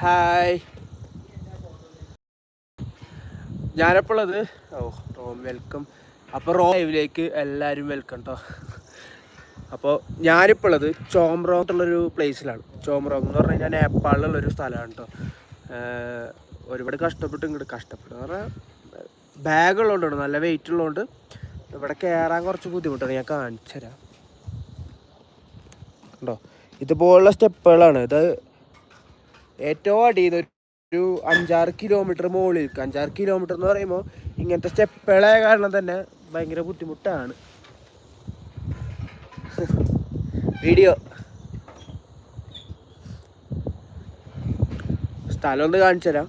Hi. ഞാനപ്പോളത് ഓ. റോം വെൽക്കം. അപ്പോൾ റോ ലൈവിലേക്ക് എല്ലാവരും വെൽക്കം കേട്ടോ അപ്പോൾ ഞാനിപ്പോഴത് ഉള്ളത് ചോംറോങ് എന്നുള്ളൊരു പ്ലേസിലാണ്. ചോംറോങ് എന്ന് പറഞ്ഞു കഴിഞ്ഞാൽ നേപ്പാളിലുള്ളൊരു സ്ഥലമാണ് കേട്ടോ ഒരുപാട് കഷ്ടപ്പെട്ട് ഇങ്ങോട്ട് കഷ്ടപ്പെട്ടു. എന്ന് പറഞ്ഞാൽ ബാഗ് ഉള്ളതുകൊണ്ടാണ് നല്ല വെയിറ്റ് ഉള്ളതുകൊണ്ട് ഇവിടെ കയറാൻ കുറച്ച് ബുദ്ധിമുട്ടാണ്. ഞാൻ കാണിച്ചു തരാം കണ്ടോ? ഇതുപോലുള്ള സ്റ്റെപ്പുകളാണ്. ഇത് ഏറ്റവും അടിയിൽ ഒരു അഞ്ചാറ് കിലോമീറ്റർ മുകളിൽ അഞ്ചാറ് കിലോമീറ്റർ എന്ന് പറയുമ്പോൾ ഇങ്ങനത്തെ സ്റ്റെപ്പുകളായ കാരണം തന്നെ ഭയങ്കര ബുദ്ധിമുട്ടാണ്. വീഡിയോ. സ്ഥലം ഒന്ന് കാണിച്ചു തരാം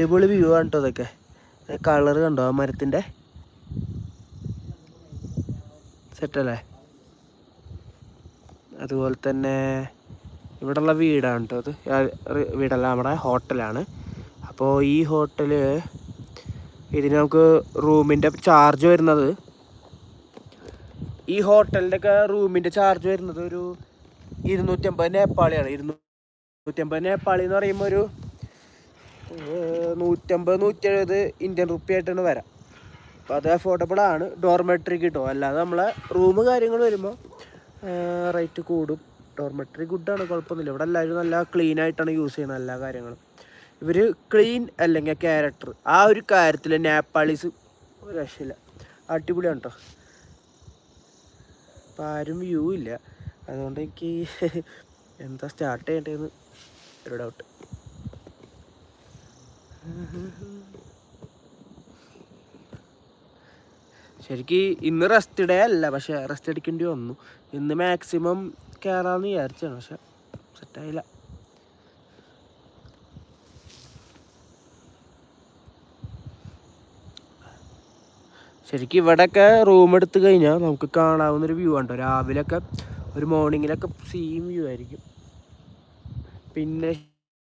അടിപൊളി വ്യൂ ആണ് കേട്ടോ അതൊക്കെ കളർ കണ്ടോ? ആ മരത്തിന്റെ സെറ്റല്ലേ അതുപോലെ തന്നെ ഇവിടെയുള്ള വീടാണ് കേട്ടോ അത് വീടല്ല നമ്മുടെ ഹോട്ടലാണ്. അപ്പോൾ ഈ ഹോട്ടൽ ഇതിന് നമുക്ക് റൂമിന്റെ ചാർജ് വരുന്നത് ഈ ഹോട്ടലിന്റെയൊക്കെ റൂമിന്റെ ചാർജ് വരുന്നത് ഒരു ഇരുന്നൂറ്റമ്പത് നേപ്പാളിയാണ്. ഇരുന്നൂറ്റമ്പത് നേപ്പാളി എന്ന് പറയുമ്പോൾ ഒരു നൂറ്റമ്പത് നൂറ്റി എഴുപത് ഇന്ത്യൻ റുപ്പി ആയിട്ടാണ് വരാം. അപ്പോൾ അത് അഫോർഡബിൾ ആണ്. ഡോർമെട്രി കിട്ടും. അല്ലാതെ നമ്മളെ റൂം കാര്യങ്ങൾ വരുമ്പോൾ റേറ്റ് കൂടും. ഡോർമെട്രി ഗുഡാണ് കുഴപ്പമൊന്നുമില്ല. ഇവിടെ എല്ലാവരും നല്ല ക്ലീൻ ആയിട്ടാണ് യൂസ് ചെയ്യുന്നത് എല്ലാ കാര്യങ്ങളും. ഇവർ ക്ലീൻ അല്ലെങ്കിൽ ക്യാരക്ടർ ആ ഒരു കാര്യത്തിൽ നേപ്പാളീസ് രക്ഷയില്ല. അടിപൊളിയാണ് കേട്ടോ അപ്പം ആരും വ്യൂ ഇല്ല. അതുകൊണ്ട് എനിക്ക് എന്താ സ്റ്റാർട്ട് ചെയ്യേണ്ടതെന്ന് ഒരു ഡൗട്ട് ശരിക്ക് ഇന്ന് റെസ്റ്റ് ഡേ അല്ല പക്ഷെ റെസ്റ്റ് എടുക്കേണ്ടി വന്നു. ഇന്ന് മാക്സിമം കയറാമെന്ന് വിചാരിച്ചാണ് പക്ഷെ സെറ്റായില്ല ശരിക്കും ഇവിടെയൊക്കെ റൂം എടുത്ത് കഴിഞ്ഞാൽ നമുക്ക് കാണാവുന്ന ഒരു വ്യൂ ഉണ്ടോ രാവിലെയൊക്കെ ഒരു മോർണിംഗിലൊക്കെ സെയിം വ്യൂ ആയിരിക്കും. പിന്നെ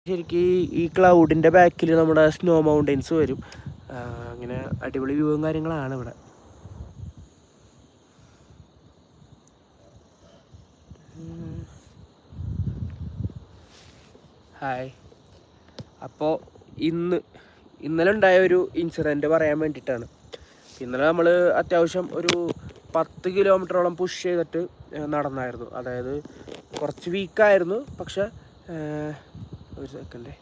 ശരിക്കും ഈ- ക്ലൗഡിന്റെ ബാക്കിൽ നമ്മുടെ സ്നോ മൗണ്ടെയ്ൻസ് വരും. അങ്ങനെ അടിപൊളി വ്യൂവും കാര്യങ്ങളാണ് ഇവിടെ. ഹായ് അപ്പോൾ ഇന്ന് ഇന്നലെ ഉണ്ടായ ഒരു ഇൻസിഡന്റ് പറയാൻ വേണ്ടിയിട്ടാണ്. ഇന്നലെ നമ്മൾ അത്യാവശ്യം ഒരു പത്ത് കിലോമീറ്ററോളം പുഷ് ചെയ്തിട്ട് നടന്നായിരുന്നു. അതായത് കുറച്ച് വീക്കായിരുന്നു പക്ഷെ ഒരു സെക്കൻഡേ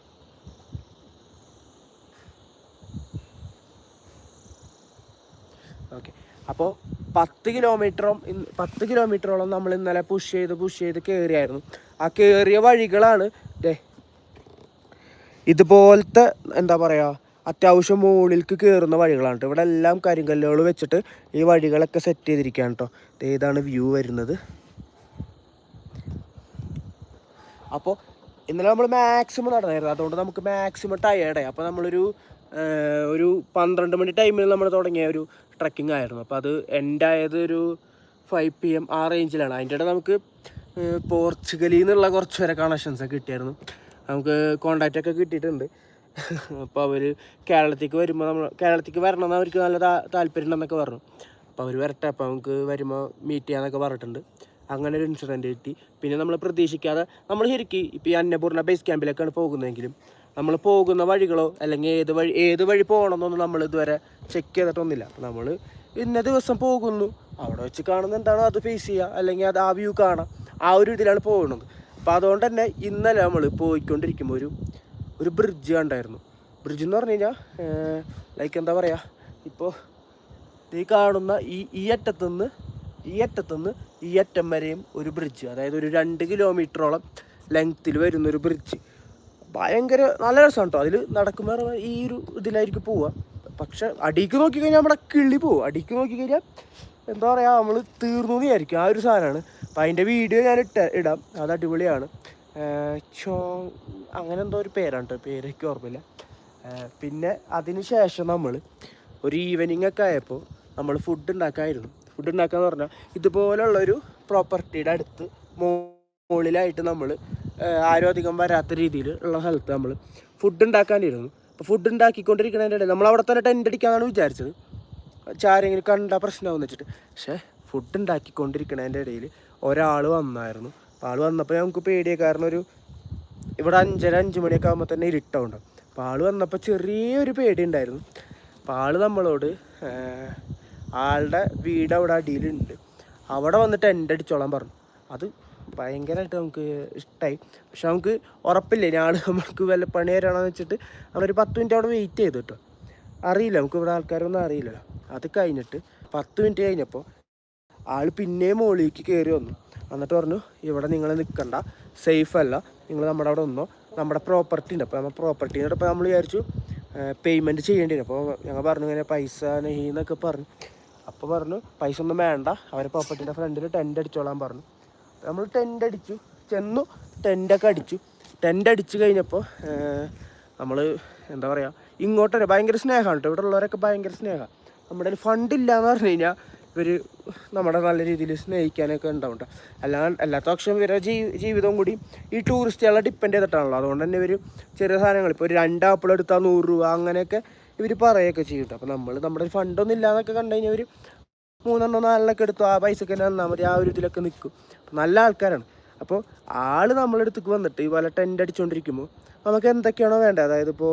ഓക്കെ അപ്പോൾ പത്ത് കിലോമീറ്ററും പത്ത് കിലോമീറ്ററോളം നമ്മൾ ഇന്നലെ പുഷ് ചെയ്ത് പുഷ് ചെയ്ത് കയറിയായിരുന്നു ആ കയറിയ വഴികളാണ് ദേ ഇതുപോലത്തെ എന്താ പറയുക അത്യാവശ്യം മുകളിലേക്ക് കയറുന്ന വഴികളാണ് ട്ടോ. ഇവിടെ എല്ലാം കരിങ്കല്ലുകൾ വെച്ചിട്ട് ഈ വഴികളൊക്കെ സെറ്റ് ചെയ്തിരിക്കുകയാണ് കേട്ടോ ഇതാണ് വ്യൂ വരുന്നത്. അപ്പോൾ ഇന്നലെ നമ്മൾ മാക്സിമം നടന്നായിരുന്നു. അതുകൊണ്ട് നമുക്ക് മാക്സിമം ടയേർഡായി അപ്പോൾ നമ്മളൊരു ഒരു പന്ത്രണ്ട് മണി ടൈമിൽ നമ്മൾ തുടങ്ങിയ ഒരു ട്രക്കിംഗ് ആയിരുന്നു. അപ്പോൾ അത് എൻഡ് ഒരു ഫൈവ് പി എം ആ റേഞ്ചിലാണ് അതിന്റെ ഇടയിൽ നമുക്ക് പോർച്ചുഗലിൽ നിന്നുള്ള കുറച്ച് വരെ കണക്ഷൻസ് ഒക്കെ കിട്ടിയായിരുന്നു. നമുക്ക് കോണ്ടാക്റ്റ് ഒക്കെ കിട്ടിയിട്ടുണ്ട്. അപ്പോൾ അവർ കേരളത്തിലേക്ക് വരുമ്പോൾ നമ്മൾ കേരളത്തിലേക്ക് എന്ന് അവർക്ക് നല്ല താല്പര്യം ഉണ്ടെന്നൊക്കെ പറഞ്ഞു. അപ്പോൾ അവർ വരട്ടെ. അപ്പോൾ നമുക്ക് വരുമ്പോൾ മീറ്റ് ചെയ്യാമെന്നൊക്കെ പറഞ്ഞിട്ടുണ്ട്. അങ്ങനെ ഒരു ഇൻസിഡന്റ് കിട്ടി. പിന്നെ നമ്മൾ പ്രതീക്ഷിക്കാതെ നമ്മൾ ശരിക്കും ഇപ്പോൾ ഈ അന്നപൂർണ ബേസ് ക്യാമ്പിലേക്കാണ് പോകുന്നതെങ്കിലും നമ്മൾ പോകുന്ന വഴികളോ അല്ലെങ്കിൽ ഏത് വഴി ഏത് വഴി പോകണമെന്നൊന്നും നമ്മൾ ഇതുവരെ ചെക്ക് ചെയ്തിട്ടൊന്നുമില്ല. നമ്മൾ ഇന്ന ദിവസം പോകുന്നു. അവിടെ വെച്ച് കാണുന്ന എന്താണോ അത് ഫേസ് ചെയ്യുക അല്ലെങ്കിൽ അത് ആ വ്യൂ കാണാം. ആ ഒരു ഇതിലാണ് പോകുന്നത്. അപ്പോൾ അതുകൊണ്ട് തന്നെ ഇന്നലെ നമ്മൾ പോയിക്കൊണ്ടിരിക്കുമ്പോൾ ഒരു ഒരു ബ്രിഡ്ജ് കണ്ടായിരുന്നു. ബ്രിഡ്ജ് എന്ന് പറഞ്ഞു കഴിഞ്ഞാൽ ലൈക്ക് എന്താ പറയുക ഇപ്പോൾ ഈ കാണുന്ന ഈ ഈ അറ്റത്തുനിന്ന് ഈ അറ്റത്തുനിന്ന് ഈ അറ്റം വരെയും ഒരു ബ്രിഡ്ജ് അതായത് ഒരു രണ്ട് കിലോമീറ്ററോളം ലെങ്ത്തിൽ വരുന്ന ഒരു ബ്രിഡ്ജ് ഭയങ്കര നല്ല രസമാണ് കേട്ടോ അതിൽ നടക്കുമ്പോൾ ഈ ഒരു ഇതിലായിരിക്കും പോവുക പക്ഷെ അടിക്ക് നോക്കിക്കഴിഞ്ഞാൽ നമ്മുടെ കിള്ളി പോവും. അടിക്ക് നോക്കിക്കഴിഞ്ഞാൽ എന്താ പറയുക നമ്മൾ തീർന്നു വിചാരിക്കും. ആ ഒരു സാധനമാണ് അപ്പം അതിന്റെ വീഡിയോ ഞാൻ ഇട്ട ഇടാം. അത് അടിപൊളിയാണ്. ചോ അങ്ങനെ എന്തോ ഒരു പേരാണ് കേട്ടോ പേരൊക്കെ ഓർമ്മയില്ല. പിന്നെ അതിന് ശേഷം നമ്മൾ ഒരു ഈവനിങ് ഒക്കെ ആയപ്പോൾ നമ്മൾ ഫുഡ് ഉണ്ടാക്കായിരുന്നു. ഫുഡ് ഉണ്ടാക്കാന്ന് പറഞ്ഞാൽ ഇതുപോലുള്ളൊരു പ്രോപ്പർട്ടിയുടെ അടുത്ത് മുകളിലായിട്ട് നമ്മൾ ആരും അധികം വരാത്ത രീതിയിൽ ഉള്ള സ്ഥലത്ത് നമ്മൾ ഫുഡ് ഉണ്ടാക്കാനിരുന്നു. അപ്പോൾ ഫുഡ് ഉണ്ടാക്കിക്കൊണ്ടിരിക്കുന്നതിന്റെ ഇടയിൽ നമ്മൾ അവിടെ തന്നെ ടെന്റ് അടിക്കാന്നാണ് വിചാരിച്ചത്. ചാരെങ്കിലും കണ്ട പ്രശ്നമാകുമെന്ന് വെച്ചിട്ട്. പക്ഷേ ഫുഡ് ഉണ്ടാക്കിക്കൊണ്ടിരിക്കുന്നതിന്റെ ഇടയിൽ ഒരാൾ വന്നായിരുന്നു. അപ്പോൾ ആൾ വന്നപ്പോൾ നമുക്ക് പേടിയ കാരണം ഒരു ഇവിടെ അഞ്ചര അഞ്ച് മണിയൊക്കെ ആകുമ്പോൾ തന്നെ ഇരുട്ടമുണ്ടാവും അപ്പോൾ ആൾ വന്നപ്പോൾ ചെറിയൊരു പേടി ഉണ്ടായിരുന്നു. അപ്പോൾ ആൾ നമ്മളോട് ആളുടെ വീട് അവിടെ അടിയിലുണ്ട്. അവിടെ വന്നിട്ട് എന്റെ അടിച്ചോളാൻ പറഞ്ഞു. അത് ഭയങ്കരമായിട്ട് നമുക്ക് ഇഷ്ടമായി പക്ഷെ നമുക്ക് ഉറപ്പില്ല. ഞാൻ നമുക്ക് വല്ല പണി തരാണെന്ന് വെച്ചിട്ട് നമ്മളൊരു പത്ത് മിനിറ്റ് അവിടെ വെയിറ്റ് ചെയ്തു കേട്ടോ. അറിയില്ല. നമുക്ക് ഇവിടെ ആൾക്കാരൊന്നും അറിയില്ല അത് കഴിഞ്ഞിട്ട് പത്ത് മിനിറ്റ് കഴിഞ്ഞപ്പോൾ ആൾ പിന്നെയും മുകളിലേക്ക് കയറി വന്നു. എന്നിട്ട് പറഞ്ഞു ഇവിടെ നിങ്ങൾ നിൽക്കണ്ട സേഫ് അല്ല. നിങ്ങൾ നമ്മുടെ അവിടെ ഒന്നോ നമ്മുടെ പ്രോപ്പർട്ടി ഉണ്ട്. അപ്പോൾ നമ്മുടെ പ്രോപ്പർട്ടി ഇപ്പോൾ നമ്മൾ വിചാരിച്ചു പേയ്മെന്റ് ചെയ്യേണ്ടി വരും. അപ്പോൾ ഞങ്ങൾ പറഞ്ഞു ഇങ്ങനെ പൈസ നെയ്യെന്നൊക്കെ പറഞ്ഞു. അപ്പോൾ പറഞ്ഞു പൈസ ഒന്നും വേണ്ട. അവരെ പ്രോപ്പർട്ടീന്റെ ഫ്രണ്ടിൽ ടെന്റ് അടിച്ചോളാൻ പറഞ്ഞു. നമ്മൾ ടെന്റ് അടിച്ചു. ചെന്നു ടെന്റൊക്കെ അടിച്ചു. ടെന്റ് അടിച്ചു കഴിഞ്ഞപ്പോൾ നമ്മൾ എന്താ പറയുക ഇങ്ങോട്ട് തന്നെ ഭയങ്കര സ്നേഹമാണ് കേട്ടോ ഇവിടെ ഉള്ളവരൊക്കെ ഭയങ്കര സ്നേഹമാണ് നമ്മുടെ ഫണ്ട് ഇല്ല എന്ന് പറഞ്ഞു കഴിഞ്ഞാൽ ഇവർ നമ്മുടെ നല്ല രീതിയിൽ സ്നേഹിക്കാനൊക്കെ ഉണ്ടാവും കേട്ടോ അല്ലാ അല്ലാത്ത പക്ഷം ഇവരുടെ ജീ ജീവിതവും കൂടി ഈ ടൂറിസ്റ്റുകളെ ഡിപ്പെൻഡ് ചെയ്തിട്ടാണല്ലോ. അതുകൊണ്ട് തന്നെ ഇവർ ചെറിയ സാധനങ്ങൾ ഇപ്പോൾ ഒരു രണ്ട് ആപ്പിൾ എടുത്താൽ നൂറ് രൂപ അങ്ങനെയൊക്കെ ഇവർ പറയുകയൊക്കെ ചെയ്യും. അപ്പോൾ നമ്മൾ നമ്മുടെ ഒരു ഫണ്ടൊന്നും ഇല്ലാന്നൊക്കെ കണ്ടു കഴിഞ്ഞാൽ ഒരു മൂന്നെണ്ണോ നാലെണ്ണൊക്കെ എടുത്തു ആ പൈസക്ക് തന്നെ തന്നാൽ മതി. ആ ഒരു ഇതിലൊക്കെ നിൽക്കും നല്ല ആൾക്കാരാണ്. അപ്പോൾ ആൾ നമ്മളെ അടുത്തേക്ക് വന്നിട്ട് ഇതുപോലെ ടെന്റ് അടിച്ചുകൊണ്ടിരിക്കുമ്പോൾ നമുക്ക് എന്തൊക്കെയാണോ വേണ്ടത്? അതായത് ഇപ്പോൾ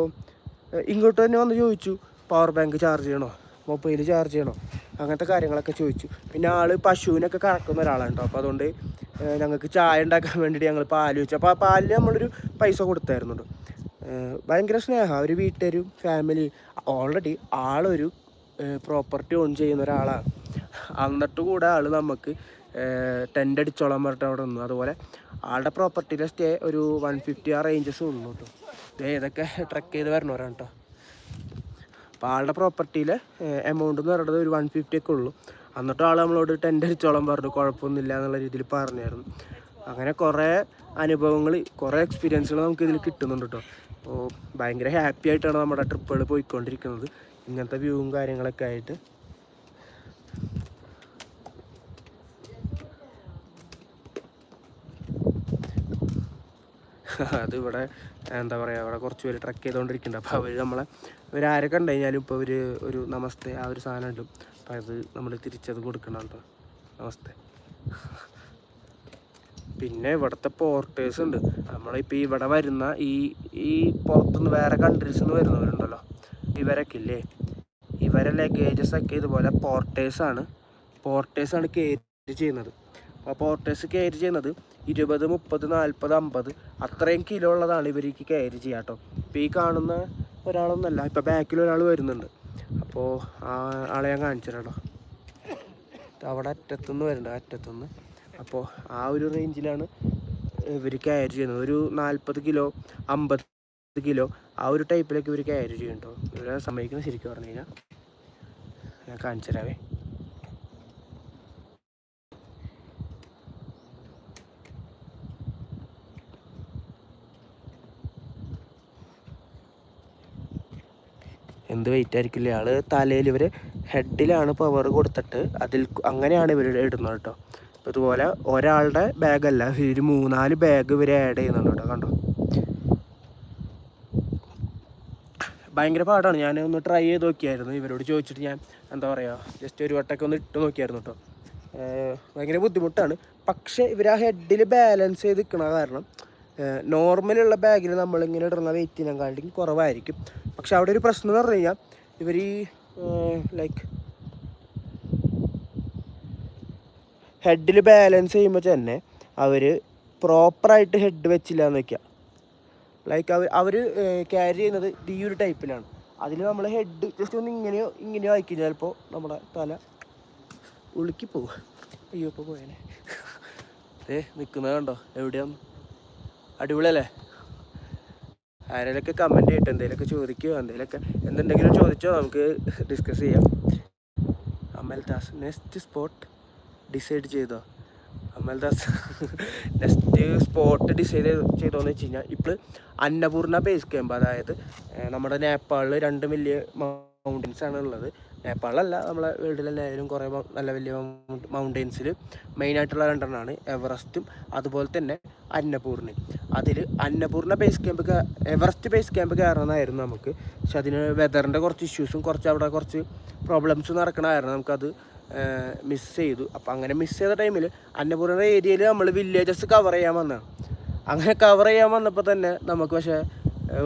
ഇങ്ങോട്ട് തന്നെ വന്ന് ചോദിച്ചു. പവർ ബാങ്ക് ചാർജ് ചെയ്യണോ? മൊബൈൽ ചാർജ് ചെയ്യണോ? അങ്ങനത്തെ കാര്യങ്ങളൊക്കെ ചോദിച്ചു. പിന്നെ ആൾ പശുവിനൊക്കെ കറക്കുന്ന ഒരാളാണ് കേട്ടോ അപ്പോൾ അതുകൊണ്ട് ഞങ്ങൾക്ക് ചായ ഉണ്ടാക്കാൻ വേണ്ടിയിട്ട് ഞങ്ങൾ പാൽ വെച്ചു. അപ്പോൾ ആ പാലിന് നമ്മളൊരു പൈസ കൊടുത്തായിരുന്നു കേട്ടോ ഏഹ് ഭയങ്കര സ്നേഹമാണ് ഒരു വീട്ടുകാരും ഫാമിലി ഓൾറെഡി ആളൊരു പ്രോപ്പർട്ടി ഓൺ ചെയ്യുന്ന ഒരാളാണ്. എന്നിട്ട് കൂടെ ആൾ നമുക്ക് ടെന്റ് അടിച്ചോളാൻ പറഞ്ഞിട്ട് അവിടെ നിന്നു. അതുപോലെ ആളുടെ പ്രോപ്പർട്ടിയിലെ സ്റ്റേ ഒരു വൺ ഫിഫ്റ്റി ആ റേഞ്ചസ് ഉള്ളൂ കേട്ടോ ഇത് ഏതൊക്കെ ട്രക്ക് ചെയ്ത് വരണവരാണ് കേട്ടോ അപ്പോൾ ആളുടെ പ്രോപ്പർട്ടിയിലെ എമൗണ്ട് എന്ന് പറയുന്നത് ഒരു വൺ ഫിഫ്റ്റി ഒക്കെ ഉള്ളൂ. എന്നിട്ട് ആൾ നമ്മളോട് ടെന്റ് അടിച്ചോളാൻ പറഞ്ഞു. കുഴപ്പമൊന്നുമില്ല എന്നുള്ള രീതിയിൽ പറഞ്ഞായിരുന്നു. അങ്ങനെ കുറേ അനുഭവങ്ങൾ കുറേ എക്സ്പീരിയൻസുകൾ നമുക്ക് ഇതിൽ കിട്ടുന്നുണ്ട് കേട്ടോ അപ്പോൾ ഭയങ്കര ഹാപ്പി ആയിട്ടാണ് നമ്മുടെ ട്രിപ്പുകൾ പോയിക്കൊണ്ടിരിക്കുന്നത്. ഇങ്ങനത്തെ വ്യൂവും കാര്യങ്ങളൊക്കെ ആയിട്ട്. അത് ഇവിടെ എന്താ പറയുക അവിടെ കുറച്ച് പേര് ട്രക്ക് ചെയ്തുകൊണ്ടിരിക്കുന്നുണ്ട് അപ്പോൾ അവർ നമ്മളെ ഇവരാരെ കണ്ടു കഴിഞ്ഞാലും ഇപ്പോൾ ഒരു ഒരു നമസ്തേ ആ ഒരു സാധനം ഇടും. അപ്പോൾ അത് നമ്മൾ തിരിച്ചത് കൊടുക്കണം കേട്ടോ നമസ്തേ. പിന്നെ ഇവിടുത്തെ പോർട്ടേഴ്സ് ഉണ്ട്. നമ്മളിപ്പോൾ ഇവിടെ വരുന്ന ഈ ഈ പുറത്തുനിന്ന് വേറെ കൺട്രീസിൽ നിന്ന് വരുന്നവരുണ്ടല്ലോ. ഇവരൊക്കെ ഇല്ലേ? ഇവരെ ലഗേജസ് ഒക്കെ ഇതുപോലെ പോർട്ടേഴ്സാണ് പോർട്ടേഴ്സാണ് കയറ്റി ചെയ്യുന്നത്. അപ്പോൾ പോർട്ടേഴ്സ് കയറി ചെയ്യുന്നത് ഇരുപത് മുപ്പത് നാൽപ്പത് അമ്പത് അത്രയും കിലോ ഉള്ളതാണ് ഇവർക്ക് കയറി ചെയ്യുക കേട്ടോ. ഇപ്പോൾ ഈ കാണുന്ന ഒരാളൊന്നല്ല ഇപ്പോൾ ബാക്കിൽ ഒരാൾ വരുന്നുണ്ട്. അപ്പോൾ ആ ആളെ ഞാൻ കാണിച്ചു അവിടെ അറ്റത്തുനിന്ന് വരുന്നുണ്ട് അറ്റത്തുനിന്ന്. അപ്പോൾ ആ ഒരു റേഞ്ചിലാണ് ഇവർ ക്യാരി ചെയ്യുന്നത്. ഒരു നാൽപ്പത് കിലോ അമ്പത് കിലോ ആ ഒരു ടൈപ്പിലൊക്കെ ഇവർ ക്യാരി ചെയ്യുന്നുണ്ടോ? ഇവരെ സമ്മതിക്കുന്നത് ശരിക്കും പറഞ്ഞു കഴിഞ്ഞാൽ ഞാൻ കാണിച്ചു തരാവേ. എന്ത് വെയിറ്റ് ആയിരിക്കില്ല? ആൾ തലയിൽ ഇവർ ഹെഡിലാണ് പവർ കൊടുത്തിട്ട് അതിൽ അങ്ങനെയാണ് ഇവർ ഇടുന്നത് കേട്ടോ. അപ്പോൾ ഇതുപോലെ ഒരാളുടെ ബാഗല്ല ഒരു മൂന്നാൽ ബാഗ് ഇവർ ആഡ് ചെയ്യുന്നുണ്ട് കേട്ടോ കണ്ടോ? ഭയങ്കര പാടാണ്. ഞാൻ ഒന്ന് ട്രൈ ചെയ്ത് നോക്കിയായിരുന്നു. ഇവരോട് ചോദിച്ചിട്ട് ഞാൻ എന്താ പറയുക ജസ്റ്റ് ഒരു വട്ടമൊക്കെ ഒന്ന് ഇട്ട് നോക്കിയായിരുന്നു കേട്ടോ ഭയങ്കര ബുദ്ധിമുട്ടാണ്. പക്ഷേ ഇവർ ആ ഹെഡിൽ ബാലൻസ് ചെയ്ത് നിൽക്കണ കാരണം നോർമലുള്ള ബാഗിൽ നമ്മളിങ്ങനെ ഇടുന്ന വെയിറ്റിനെക്കാളും കുറവായിരിക്കും. പക്ഷെ അവിടെ ഒരു പ്രശ്നം എന്ന് പറഞ്ഞു കഴിഞ്ഞാൽ ഇവർ ഈ ലൈക്ക് ഹെഡിൽ ബാലൻസ് ചെയ്യുമ്പോൾ തന്നെ അവർ പ്രോപ്പറായിട്ട് ഹെഡ് വെച്ചില്ല എന്ന് വെക്കുക ലൈക്ക് അവർ അവർ ക്യാരി ചെയ്യുന്നത് ഈ ഒരു ടൈപ്പിലാണ് അതിൽ നമ്മൾ ഹെഡ് ജസ്റ്റ് ഒന്ന് ഇങ്ങനെയോ ഇങ്ങനെയോ ആയിക്കും ചിലപ്പോൾ നമ്മുടെ തല ഉളുക്കി പോകും അയ്യോ ഇപ്പോൾ പോയേനെ. ഏ നിൽക്കുന്നത് കണ്ടോ? എവിടെയാന്ന്? അടിപൊളിയല്ലേ? ആരെങ്കിലൊക്കെ കമന്റ് ചെയ്തിട്ട് എന്തെങ്കിലുമൊക്കെ ചോദിക്കുകയോ എന്തെങ്കിലുമൊക്കെ എന്തുണ്ടെങ്കിലും ചോദിച്ചോ നമുക്ക് ഡിസ്കസ് ചെയ്യാം. അമൽദാസ് നെക്സ്റ്റ് സ്പോട്ട് ഡിസൈഡ് ചെയ്തോ? അമൽദാസ് നെക്സ്റ്റ് സ്പോട്ട് ഡിസൈഡ് ചെയ്തോന്ന് വെച്ച് കഴിഞ്ഞാൽ ഇപ്പോൾ അന്നപൂർണ ബേസ് ക്യാമ്പ് അതായത് നമ്മുടെ നേപ്പാളിൽ രണ്ട് വലിയ മൗണ്ടൻസ് ആണ് ഉള്ളത്. നേപ്പാളിലല്ല നമ്മളെ വേൾഡിലെല്ലായാലും കുറേ നല്ല വലിയ മൗണ്ടൻസിൽ മെയിനായിട്ടുള്ള രണ്ടെണ്ണമാണ് എവറസ്റ്റും അതുപോലെ തന്നെ അന്നപൂർണയും. അതിൽ Annapurna base camp Everest base camp കയറണമെന്നായിരുന്നു നമുക്ക്. പക്ഷെ അതിന് വെതറിന്റെ കുറച്ച് ഇഷ്യൂസും കുറച്ച് അവിടെ കുറച്ച് പ്രോബ്ലംസും നടക്കണമായിരുന്നു. നമുക്കത് മിസ് ചെയ്തു. അപ്പോൾ അങ്ങനെ മിസ് ചെയ്ത ടൈമിൽ അന്നപൂർണ ഏരിയയിൽ നമ്മൾ വില്ലേജസ് കവർ ചെയ്യാൻ വന്നതാണ് അങ്ങനെ കവർ ചെയ്യാൻ വന്നപ്പോൾ തന്നെ നമുക്ക് പക്ഷേ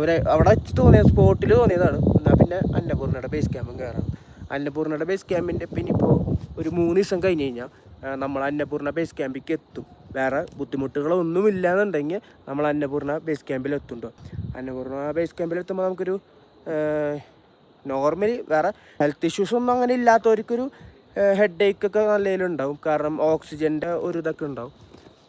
ഒരു അവിടെ വെച്ച് തോന്നിയ സ്പോട്ടിൽ തോന്നിയതാണ്. എന്നാൽ പിന്നെ അന്നപൂർണയുടെ ബേസ് ക്യാമ്പും കയറാം അന്നപൂർണയുടെ ബേസ് ക്യാമ്പിന്റെ പിന്നെ ഇപ്പോൾ ഒരു മൂന്ന് ദിവസം കഴിഞ്ഞ് കഴിഞ്ഞാൽ നമ്മൾ അന്നപൂർണ ബേസ് ക്യാമ്പിലേക്ക് എത്തും. വേറെ ബുദ്ധിമുട്ടുകളൊന്നും ഇല്ലാന്നുണ്ടെങ്കിൽ നമ്മൾ അന്നപൂർണ ബേസ് ക്യാമ്പിൽ എത്തുണ്ടോ അന്നപൂർണ ബേസ് ക്യാമ്പിൽ എത്തുമ്പോൾ നമുക്കൊരു നോർമലി വേറെ ഹെൽത്ത് ഇഷ്യൂസ് ഒന്നും അങ്ങനെ ഇല്ലാത്തവർക്കൊരു ഹെഡ് ഒക്കെ നല്ല ഉണ്ടാവും കാരണം ഓക്സിജന്റെ ഒരു ഇതൊക്കെ ഉണ്ടാവും.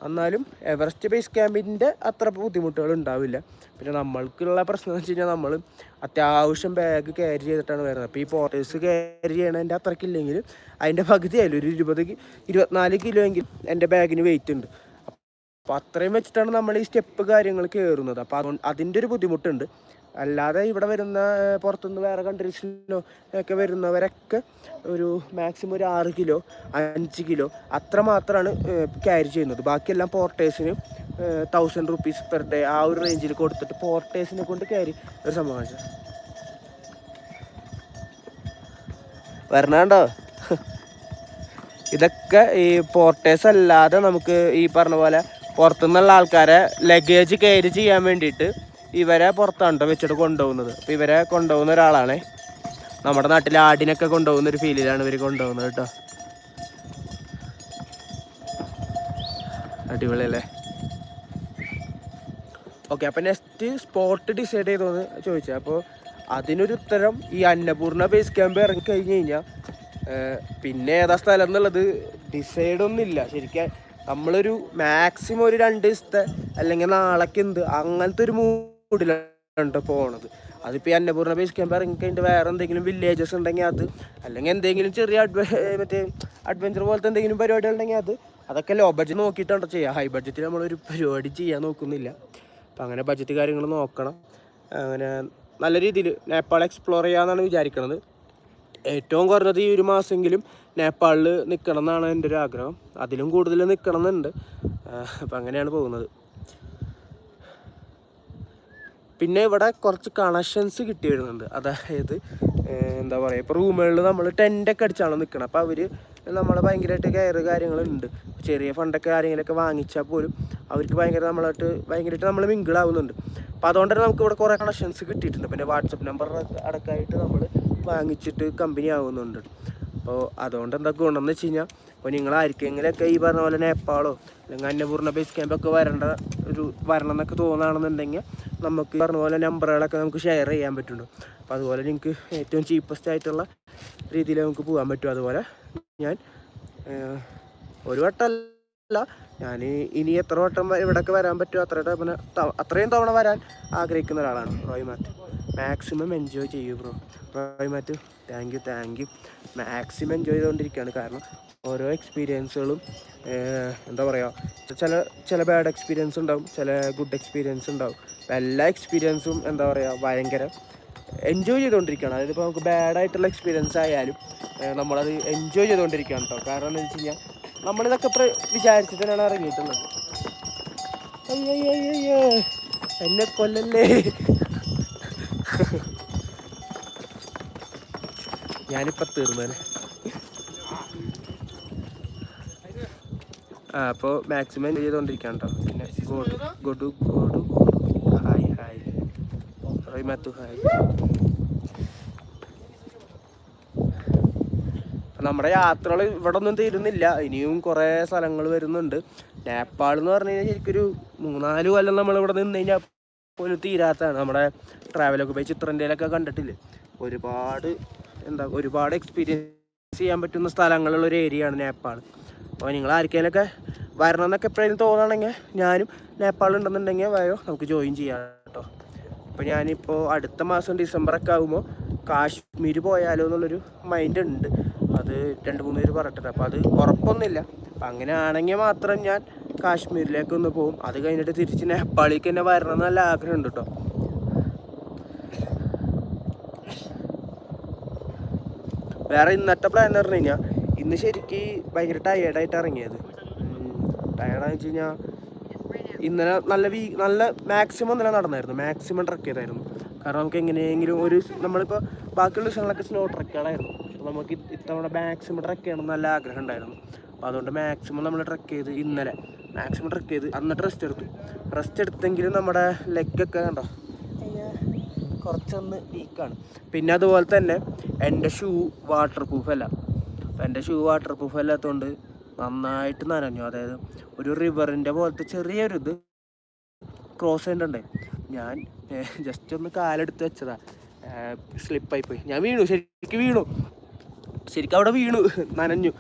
എന്നാലും എവറസ്റ്റ് ബേസ് ക്യാമ്പിന്റെ അത്ര ബുദ്ധിമുട്ടുകൾ ഉണ്ടാവില്ല. പിന്നെ നമ്മൾക്കുള്ള പ്രശ്നം എന്ന് വെച്ച് കഴിഞ്ഞാൽ നമ്മൾ അത്യാവശ്യം ബാഗ് ക്യാരി ചെയ്തിട്ടാണ് വരുന്നത്. അപ്പോൾ ഈ പോർട്ടേഴ്സ് ക്യാരി ചെയ്യണതിന്റെ അത്രക്കില്ലെങ്കിൽ അതിന്റെ പകുതിയായാലും ഒരു ഇരുപത് ഇരുപത്തിനാല് കിലോ എങ്കിൽ എന്റെ ബാഗിന് വെയിറ്റ് ഉണ്ട്. അപ്പോൾ അത്രയും വെച്ചിട്ടാണ് നമ്മൾ ഈ സ്റ്റെപ്പ് കാര്യങ്ങൾ കയറുന്നത്. അപ്പോൾ അതുകൊണ്ട് അതിന്റെ ഒരു ബുദ്ധിമുട്ടുണ്ട്. അല്ലാതെ ഇവിടെ വരുന്ന പുറത്തുനിന്ന് വേറെ കൺട്രീസിലോ ഒക്കെ വരുന്നവരൊക്കെ ഒരു മാക്സിമം ഒരു ആറ് കിലോ അഞ്ച് കിലോ അത്ര മാത്രമാണ് ക്യാരി ചെയ്യുന്നത്. ബാക്കിയെല്ലാം പോർട്ടേഴ്സിന് തൗസൻഡ് റുപ്പീസ് പെർ ഡേ ആ ഒരു റേഞ്ചിൽ കൊടുത്തിട്ട് പോർട്ടേഴ്സിനെ കൊണ്ട് ക്യാരി ഒരു സംഭവമാണ് വരണണ്ടോ? ഇതൊക്കെ ഈ പോർട്ടേഴ്സ് അല്ലാതെ നമുക്ക് ഈ പറഞ്ഞ പോലെ പുറത്തുനിന്നുള്ള ആൾക്കാരെ ലഗേജ് കയറി ചെയ്യാൻ വേണ്ടിയിട്ട് ഇവരെ പുറത്താണ് കേട്ടോ വെച്ചിട്ട് കൊണ്ടുപോകുന്നത്. അപ്പം ഇവരെ കൊണ്ടുപോകുന്ന ഒരാളാണ്. നമ്മുടെ നാട്ടിലെ ആടിനൊക്കെ കൊണ്ടുപോകുന്ന ഒരു ഫീലിലാണ് ഇവർ കൊണ്ടുപോകുന്നത് കേട്ടോ അടിപൊളിയല്ലേ? ഓക്കെ അപ്പം നെക്സ്റ്റ് സ്പോട്ട് ഡിസൈഡ് ചെയ്തോന്ന് ചോദിച്ചത് അപ്പോൾ അതിനൊരു ഉത്തരം ഈ അന്നപൂർണ ബേസ് ക്യാമ്പ് ഇറങ്ങി കഴിഞ്ഞ് കഴിഞ്ഞാൽ പിന്നെ ഏതാ സ്ഥലം എന്നുള്ളത് ഡിസൈഡ് ഒന്നുമില്ല. ശരിക്കും നമ്മളൊരു മാക്സിമം ഒരു രണ്ട് ദിവസത്തെ അല്ലെങ്കിൽ നാളേക്ക് എന്ത് അങ്ങനത്തെ ഒരു മൂഡിലാണ് പോണത്. അതിപ്പോൾ ഈ അന്നപൂർണ ബേസ് ക്യാമ്പ് ഇറങ്ങി വേറെ എന്തെങ്കിലും വില്ലേജസ് ഉണ്ടെങ്കിൽ അത് അല്ലെങ്കിൽ എന്തെങ്കിലും ചെറിയ അഡ്വ മറ്റേ അഡ്വഞ്ചർ പോലത്തെ എന്തെങ്കിലും പരിപാടി ഉണ്ടെങ്കിൽ അത് അതൊക്കെ ലോ ബഡ്ജറ്റ് നോക്കിയിട്ടാണ് ചെയ്യുക ഹൈ ബഡ്ജറ്റിൽ നമ്മളൊരു പരിപാടി ചെയ്യാൻ നോക്കുന്നില്ല. അപ്പം അങ്ങനെ ബഡ്ജറ്റ് കാര്യങ്ങൾ നോക്കണം. അങ്ങനെ നല്ല രീതിയിൽ നേപ്പാൾ എക്സ്പ്ലോർ ചെയ്യാമെന്നാണ് വിചാരിക്കുന്നത് ഏറ്റവും കുറഞ്ഞത് ഈ ഒരു മാസമെങ്കിലും നേപ്പാളിൽ നിൽക്കണം എന്നാണ് എന്റെ ഒരു ആഗ്രഹം അതിലും കൂടുതൽ നിൽക്കണം എന്നുണ്ട് അപ്പം അങ്ങനെയാണ് പോകുന്നത്. പിന്നെ ഇവിടെ കുറച്ച് കണക്ഷൻസ് കിട്ടി വരുന്നുണ്ട് അതായത് എന്താ പറയുക ഇപ്പോൾ റൂമുകളിൽ നമ്മൾ ടെന്റൊക്കെ അടിച്ചാണ് നിൽക്കണം അപ്പോൾ അവർ നമ്മളെ ഭയങ്കരമായിട്ട് കെയർ കാര്യങ്ങളുണ്ട്. ചെറിയ ഫണ്ടൊക്കെ ആരെങ്കിലുമൊക്കെ വാങ്ങിച്ചാൽ പോലും അവർക്ക് ഭയങ്കര നമ്മളായിട്ട് ഭയങ്കരമായിട്ട് നമ്മൾ മിങ്കിളാവുന്നുണ്ട് അപ്പോൾ അതുകൊണ്ട് തന്നെ നമുക്ക് ഇവിടെ കുറേ കണക്ഷൻസ് കിട്ടിയിട്ടുണ്ട്. പിന്നെ വാട്സപ്പ് നമ്പർ അടക്കമായിട്ട് നമ്മൾ വാങ്ങിച്ചിട്ട് കമ്പനി ആവുന്നുണ്ട്. അപ്പോൾ അതുകൊണ്ട് എന്താ ഗുണമെന്ന് വെച്ച് കഴിഞ്ഞാൽ അപ്പോൾ നിങ്ങൾ ആർക്കെങ്കിലൊക്കെ ഈ പറഞ്ഞ പോലെ നേപ്പാളോ അല്ലെങ്കിൽ അന്നപൂർണ ബേസ് ക്യാമ്പൊക്കെ വരേണ്ട ഒരു വരണം എന്നൊക്കെ തോന്നുകയാണെന്നുണ്ടെങ്കിൽ നമുക്ക് പറഞ്ഞ പോലെ നമ്പറുകളൊക്കെ നമുക്ക് ഷെയർ ചെയ്യാൻ പറ്റുള്ളൂ അപ്പോൾ അതുപോലെ നിങ്ങൾക്ക് ഏറ്റവും ചീപ്പസ്റ്റ് ആയിട്ടുള്ള രീതിയിൽ നമുക്ക് പോകാൻ പറ്റും. അതുപോലെ ഞാൻ ഒരു വട്ടമല്ല ഞാൻ ഇനി എത്ര വട്ടം ഇവിടേക്ക് വരാൻ പറ്റുമോ? അത്ര തവണ അത്രയും തവണ വരാൻ ആഗ്രഹിക്കുന്ന ഒരാളാണ് റോയ് മാത്യു. മാക്സിമം എൻജോയ് ചെയ്യൂ bro Roy Mathew thank you thank you maximum enjoy ചെയ്തുകൊണ്ടിരിക്കുകയാണ്. കാരണം ഓരോ എക്സ്പീരിയൻസുകളും എന്താ പറയുക ചില ചില ബാഡ് എക്സ്പീരിയൻസ് ഉണ്ടാവും ചില ഗുഡ് എക്സ്പീരിയൻസ് ഉണ്ടാവും. എല്ലാ എക്സ്പീരിയൻസും എന്താ പറയുക ഭയങ്കര എൻജോയ് ചെയ്തുകൊണ്ടിരിക്കുകയാണ്. അതായത് ഇപ്പോൾ നമുക്ക് ബാഡായിട്ടുള്ള എക്സ്പീരിയൻസ് ആയാലും നമ്മളത് എൻജോയ് ചെയ്തുകൊണ്ടിരിക്കുകയാണ് കേട്ടോ കാരണം എന്താ വെച്ച് കഴിഞ്ഞാൽ നമ്മളിതൊക്കെ ഇപ്പൊ വിചാരിച്ചിട്ട് തന്നെയാണ് ഇറങ്ങിയിട്ടുള്ളത്. അയ്യോ എന്നെ കൊല്ലല്ലേ? ഞാനിപ്പോൾ തീർന്നേനെ. ആ അപ്പോൾ മാക്സിമം എൻജോയ് കേട്ടോ പിന്നെ ഗോഡു ഗോഡു ഗോഡു ഹായ് ഹായ് റോയ് ഹായ് നമ്മുടെ യാത്രകൾ ഇവിടെ ഒന്നും തീരുന്നില്ല. ഇനിയും കുറേ സ്ഥലങ്ങൾ വരുന്നുണ്ട്. നേപ്പാൾ എന്ന് പറഞ്ഞു കഴിഞ്ഞാൽ ശരിക്കൊരു മൂന്നാൽ കൊല്ലം നമ്മൾ ഇവിടെ നിന്ന് കഴിഞ്ഞാൽ പോലും തീരാത്തതാണ്. നമ്മുടെ ട്രാവലൊക്കെ പോയി ചിത്രന്റെയിലൊക്കെ കണ്ടിട്ടില്ലേ? ഒരുപാട് എന്താ ഒരുപാട് എക്സ്പീരിയൻസ് ചെയ്യാൻ പറ്റുന്ന സ്ഥലങ്ങളുള്ള ഒരു ഏരിയയാണ് നേപ്പാൾ. അപ്പോൾ നിങ്ങൾ ആർക്കെങ്കിലൊക്കെ വരണം എന്നൊക്കെ എപ്പോഴേലും തോന്നുകയാണെങ്കിൽ ഞാനും നേപ്പാൾ ഉണ്ടെന്നുണ്ടെങ്കിൽ വയോ നമുക്ക് ജോയിൻ ചെയ്യാം കേട്ടോ. അപ്പോൾ ഞാനിപ്പോൾ അടുത്ത മാസം ഡിസംബറൊക്കെ ആകുമ്പോൾ കാശ്മീർ പോയാലോ എന്നുള്ളൊരു മൈൻഡ് ഉണ്ട്. അത് രണ്ട് മൂന്ന് പേര് പറഞ്ഞിട്ടുണ്ട്. അപ്പോൾ അത് ഉറപ്പൊന്നുമില്ല. അപ്പം അങ്ങനെ ആണെങ്കിൽ മാത്രം ഞാൻ കാശ്മീരിലേക്ക് ഒന്ന് പോകും അത് കഴിഞ്ഞിട്ട് തിരിച്ച് നേപ്പാളിലേക്ക് തന്നെ വരണം എന്നല്ല നല്ല ആഗ്രഹമുണ്ട് കേട്ടോ വേറെ ഇന്നത്തെ പ്ലാൻ എന്ന് പറഞ്ഞു കഴിഞ്ഞാൽ ഇന്ന് ശരിക്ക് ഭയങ്കര ടയേർഡായിട്ട് ഇറങ്ങിയത്. ടയേർഡാന്ന് വെച്ച് കഴിഞ്ഞാൽ ഇന്നലെ നല്ല വീ നല്ല മാക്സിമം ഇന്നലെ നടന്നായിരുന്നു. മാക്സിമം ട്രക്ക് ചെയ്തായിരുന്നു. കാരണം നമുക്ക് എങ്ങനെയെങ്കിലും ഒരു നമ്മളിപ്പോൾ ബാക്കിയുള്ള ദിവസങ്ങളൊക്കെ സ്നോ ട്രക്കുകളായിരുന്നു അപ്പോൾ നമുക്ക് ഇത്തവണ മാക്സിമം ട്രക്ക് ചെയ്യണം നല്ല ആഗ്രഹം ഉണ്ടായിരുന്നു. അപ്പോൾ അതുകൊണ്ട് മാക്സിമം നമ്മൾ ട്രക്ക് ചെയ്ത് ഇന്നലെ. മാക്സിമം ട്രക്ക് ചെയ്ത് എന്നിട്ട് റെസ്റ്റ് എടുത്തു. റെസ്റ്റ് എടുത്തെങ്കിലും നമ്മുടെ ലെഗൊക്കെ കണ്ടോ? കുറച്ചൊന്ന് വീക്കാണ് പിന്നെ അതുപോലെ തന്നെ എന്റെ ഷൂ വാട്ടർ പ്രൂഫ് അല്ല. അപ്പോൾ എന്റെ ഷൂ വാട്ടർ പ്രൂഫ് അല്ലാത്തതുകൊണ്ട് നന്നായിട്ട് നനഞ്ഞു. അതായത് ഒരു റിവറിന്റെ പോലത്തെ ചെറിയൊരു ഇത് ക്രോസ് ചെയ്തിട്ടുണ്ടേ. ഞാൻ ജസ്റ്റ് ഒന്ന് കാലെടുത്ത് വെച്ചതാ. സ്ലിപ്പായി പോയി. ഞാൻ വീണു. ശരിക്കും വീണു. ശരിക്കും അവിടെ വീണു. നനഞ്ഞു.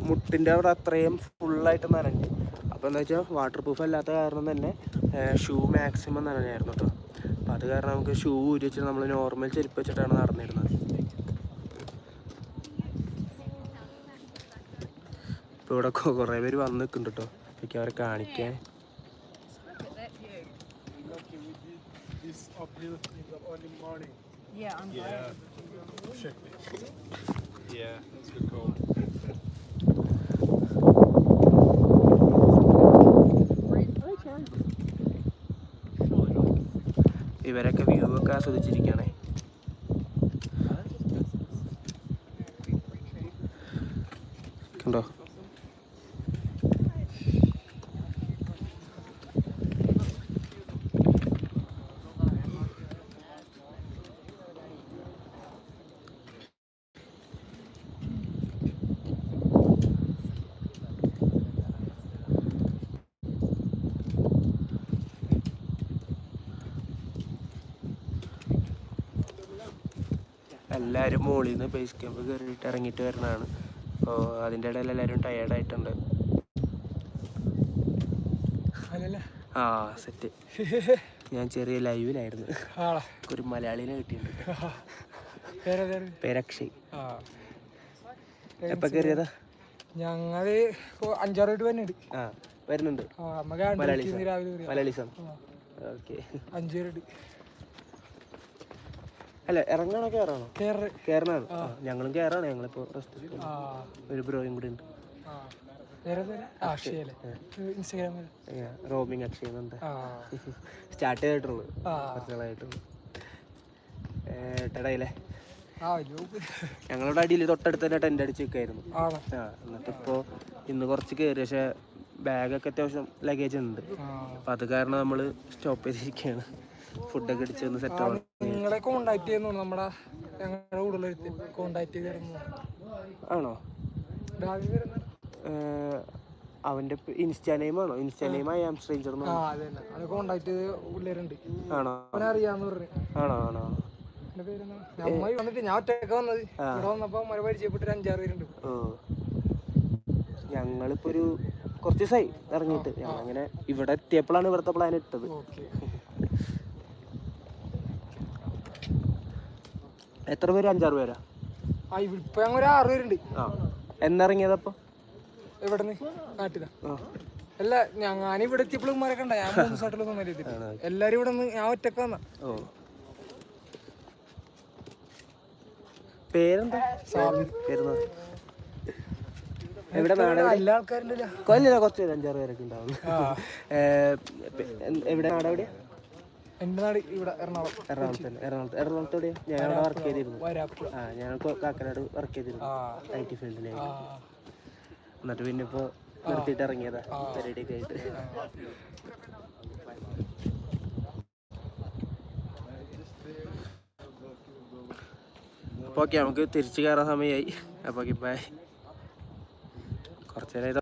മുട്ടിന്റെ അവിടെ അത്രയും ഫുള്ളായിട്ട് നനഞ്ഞു. അപ്പോൾ എന്താ വെച്ചാൽ വാട്ടർ പ്രൂഫ് അല്ലാത്ത കാരണം തന്നെ ഷൂ മാക്സിമം നനഞ്ഞായിരുന്നു കേട്ടോ അപ്പോൾ അത് കാരണം നമുക്ക് ഷൂ ഊരി വെച്ചിട്ട് നമ്മൾ നോർമൽ ചെരുപ്പ് വെച്ചിട്ടാണ് നടന്നിരുന്നത്. ഇപ്പോൾ ഇവിടെ കൊ- കുറേ പേര് വന്ന് നിൽക്കുന്നുണ്ട് കേട്ടോ എനിക്ക് അവരെ കാണിക്കാൻ. Yeah, I'm Yeah. Yeah, that's good call. ഇവരൊക്കെ വ്യൂ ഒക്കെ ആസ്വദിച്ചിരിക്കുകയാണേ കണ്ടോ എല്ലാവരും മുകളിൽ നിന്ന് ബേസ് ക്യാമ്പ് കയറിയിട്ട് ഇറങ്ങിയിട്ട് വരുന്നതാണ്. അപ്പോൾ അതിന്റെ ഇടയിൽ എല്ലാവരും ടയേർഡായിട്ടുണ്ട് ആ സെറ്റ് ഞാൻ ചെറിയ ലൈവിലായിരുന്നു ഒരു മലയാളിനെ കിട്ടിയിട്ടുണ്ട്. പേരക്ഷി എപ്പ കയറിയതാ ഞങ്ങൾ അഞ്ചാറ് വീട്ട് തന്നെ ആ വരുന്നുണ്ട്. മലയാളി സാർ മലയാളീസാണ് ഓക്കെ. അഞ്ചു പേരുണ്ട്. അല്ല ഇറങ്ങാണോ കയറാണോ കയറണാണ് ഞങ്ങളും കയറാണ് ഞങ്ങളിപ്പോ റെസ്റ്റ് ഒരു ബ്രോയും കൂടി ഉണ്ട്. ഇൻസ്റ്റാഗ്രാമിൽ റോമിങ് അക്ഷയുന്നുണ്ട് ആ. സ്റ്റാർട്ട് ചെയ്തിട്ടുള്ളൂ. കുറച്ച് നാളായിട്ടുള്ളൂ ഞങ്ങളുടെ അടിയിൽ തൊട്ടടുത്ത് തന്നെ ടെന്റ് അടിച്ച് നിൽക്കായിരുന്നു ആണോ? ആ എന്നിട്ട് ഇപ്പോൾ ഇന്ന് കുറച്ച് കയറി പക്ഷേ ബാഗൊക്കെ അത്യാവശ്യം ലഗേജ് ഉണ്ട്. അപ്പൊ അപ്പം അത് കാരണം നമ്മൾ സ്റ്റോപ്പ് ചെയ്തിരിക്കുകയാണ് ഫുഡൊക്കെ അടിച്ച് ഒന്ന് സെറ്റ് ആവണം നിങ്ങളെ കോണ്ടാക്ട് ചെയ്യുന്നു നമ്മുടെ ഞങ്ങളുടെ കൂടുതൽ കോണ്ടാക്ട് ചെയ്തിരുന്നു ആണോ? രാവിലെ വരുന്ന ഏഹ് അവന്റെ ഇൻസ്റ്റാ ആണോ? ഇൻസ്റ്റാ നെയിം ആയി ആം സ്ട്രേഞ്ചർ കോണ്ടാക്ട് ചെയ്ത് പിള്ളേരുണ്ട് ആണോ? അവനെ അറിയാന്ന് പറഞ്ഞു. ആണോ ആണോ? അമ്മായി വന്നിട്ട് ഞാൻ ഒറ്റയൊക്കെ വന്നത്. ഇവിടെ വന്നപ്പോ മഴ പരിചയപ്പെട്ട് അഞ്ചാറ് പേരുണ്ട്. ഓ. ഞങ്ങളിപ്പോ ഒരു കുറച്ച് ദിവസമായി ഇറങ്ങിയിട്ട്. ഞങ്ങളിങ്ങനെ ഇവിടെ എത്തിയപ്പോഴാണ് ഇവിടുത്തെ പ്ലാൻ ഇട്ടത്. എത്ര പേര്? അഞ്ചാറ് പേരാ? ആ ഇപ്പൊ ഞങ്ങൾ ആറ് പേരുണ്ട്. ആ. എന്നിറങ്ങിയതപ്പോ? ഇവിടെ നാട്ടിലാ. അല്ല ഞാൻ ഇവിടെ എത്തിയപ്പോഴും മരക്കണ്ട ഞാൻ മൂന്ന് ദിവസമായിട്ടുള്ള മര്യാദ എല്ലാരും ഇവിടെ നിന്ന് ഞാൻ ഒറ്റയ്ക്ക് വന്ന. പേരെന്താ? എവിടെ എല്ലാ ആൾക്കാരുണ്ടല്ലോ. കൊല്ലില്ല കുറച്ച് അഞ്ചാറ് പേരൊക്കെ ഉണ്ടാവും. എവിടെ? നാട് എന്റെ നാട് ഇവിടെ എറണാകുളം. എറണാകുളത്ത് തന്നെ. എറണാകുളത്ത്. എറണാകുളത്ത് എവിടെയാ? ഞാൻ അവിടെ വർക്ക് ചെയ്തിരുന്നു. ആ ഞാൻ കാക്കനാട് വർക്ക് ചെയ്തിരുന്നു. ഐ ടി ഫീൽഡിൽ എന്നിട്ട് പിന്നെ ഇപ്പോൾ നിർത്തിയിട്ട് ഇറങ്ങിയതാ. പരിപാടിയൊക്കെ ആയിട്ട്. അപ്പോൾ ഓക്കെ നമുക്ക് തിരിച്ചു കയറാൻ സമയമായി അപ്പോൾ ഓക്കെ ബൈ കുറച്ച് നേരം